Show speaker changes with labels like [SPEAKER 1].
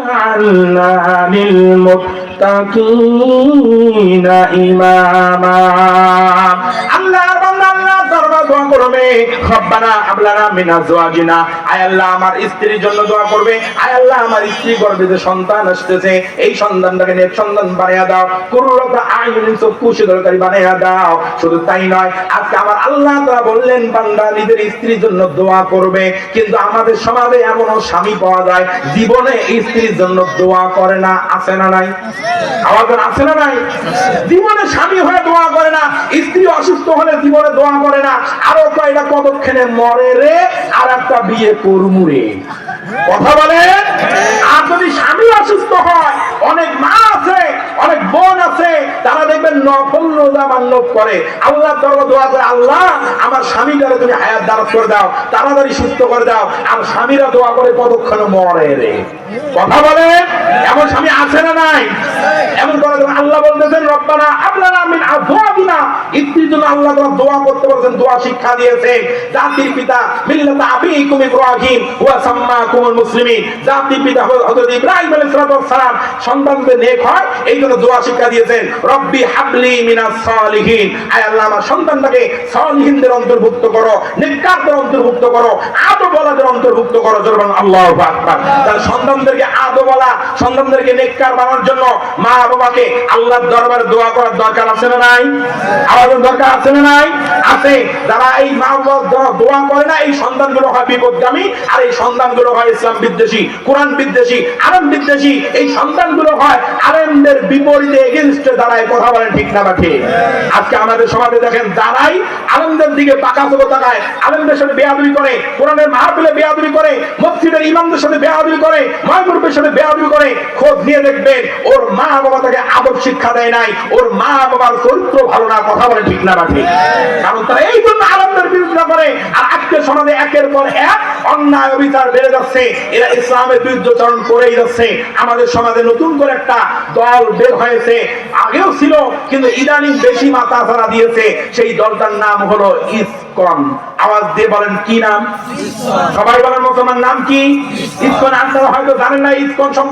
[SPEAKER 1] جعلنا للمتقين إماما দোয়া করবে। রব্বানা হাবলানা মিন আজওয়াজিনা। আয় আল্লাহ, আমার স্ত্রীর জন্য দোয়া করবে। আয় আল্লাহ, আমার স্ত্রী গর্ভে যে সন্তান আসতেছে, এই সন্তানটাকে সন্তান বানিয়ে দাও। আইনিন চক্ষু বানিয়ে দাও। শুধু তাই নয়, আজকে আমার আল্লাহ তাআলা বললেন, বান্দা নিজের স্ত্রীর জন্য দোয়া করবে। কিন্তু আমাদের সমাজে এমনও স্বামী পাওয়া যায়, জীবনে স্ত্রীর জন্য দোয়া করে না, আছে না নাই? আমাদের আছে না নাই? জীবনে স্বামী হয়ে দোয়া করে না, স্ত্রী অসুস্থ হলে জীবনে দোয়া করে না। আরও কয়টা কতক্ষণে মরে রে, আর একটা বিয়ে করমু রে। কথা বলে আর যদি স্বামী অসুস্থ হয়, অনেক মা আছে, অনেক বোন আছে, তারা দেখবেন নফল রোজা মান্যত করে। আল্লাহ দরবার দোয়া করে, আল্লাহ, আমার স্বামীটারে তুমি হায়াত দারাজ করে দাও, তাড়াতাড়ি সুস্থ করে দাও, আর স্বামীরা দোয়া করে কতক্ষণে মরে রে? কথা বলে এমন স্বামী আছে না নাই? আল্লাহ বলতেছেন, রব্বানা আমিন আজওয়াজিনা। ইত্তির জন্য আল্লাহ দোয়া করতে দোয়া শিক্ষা জাতির পিতা আবিকুম ইব্রাহিম ওয়া সাম্মাকুমুল মুসলিমিন। জাতির পিতা হযরত ইব্রাহিম আলাইহিস সালাম সন্তানদের নেক হয়, এই জন্য দোয়া শিক্ষা দিয়েছেন, রব্বি হাবলি মিনাস সালিহিন। আয় আল্লাহ, আমার সন্তানটাকে সালিহিনদের অন্তর্ভুক্ত করো, নেককারদের অন্তর্ভুক্ত করো। আদবওয়ালাদের অন্তর্ভুক্ত করো জোরবান আল্লাহু তাহলে সন্তানদেরকে সন্তানদেরকে নেককার জন্য মা বাবাকে আল্লাহর দরবারে দোয়া করার দরকার আছে না নাই? আমাদের দরকার আছে না নাই? আছে। যারা এই মা দোয়া- করে না, এই সন্তানগুলো হয় বিপদগামী, আর এই সন্তানগুলো হয় ইসলাম বিদ্বেষী, কোরআন বিদ্বেষী, আলেম বিদ্বেষী। এই সন্তানগুলো হয় আলেমদের বিপরীতে এগেনস্টে দাঁড়ায়, কথা বলেন ঠিক না আজকে আমাদের সমাজে দেখেন দাঁড়াই দিকে পাকা চোখ তাকায়। আলেমদের সাথে বেয়াদুরি করে কোরআনের মাহফিলে বেয়াদুরি করে মসজিদের ইমামদের সাথে বেয়াদবি করে ময়মুরবের সাথে বেয়াদবি করে খোঁজ নিয়ে দেখবেন, ওর মা বাবা তাকে আদব শিক্ষা দেয় নাই, ওর মা বাবার চরিত্র ভালো না, কথা বলে ঠিক না রাখে কারণ তারা এই জন্য আলমদের বিরোধিতা করে, আর আজকে সমাজে একের পর এক অন্যায় অবিচার বেড়ে যাচ্ছে, এরা ইসলামের বিরুদ্ধাচরণ করেই যাচ্ছে। আমাদের সমাজে নতুন করে একটা দল বের হয়েছে, আগেও ছিল, কিন্তু ইদানিং বেশি মাথা ধরা দিয়েছে, সেই দলটার নাম হলো ইসকন আওয়াজ দিয়ে বলেন কি নাম? সবাই বলেন মুসলমান নাম কি? ইসকন আপনারা হয়তো জানেন না ইসকন সম্পর্কে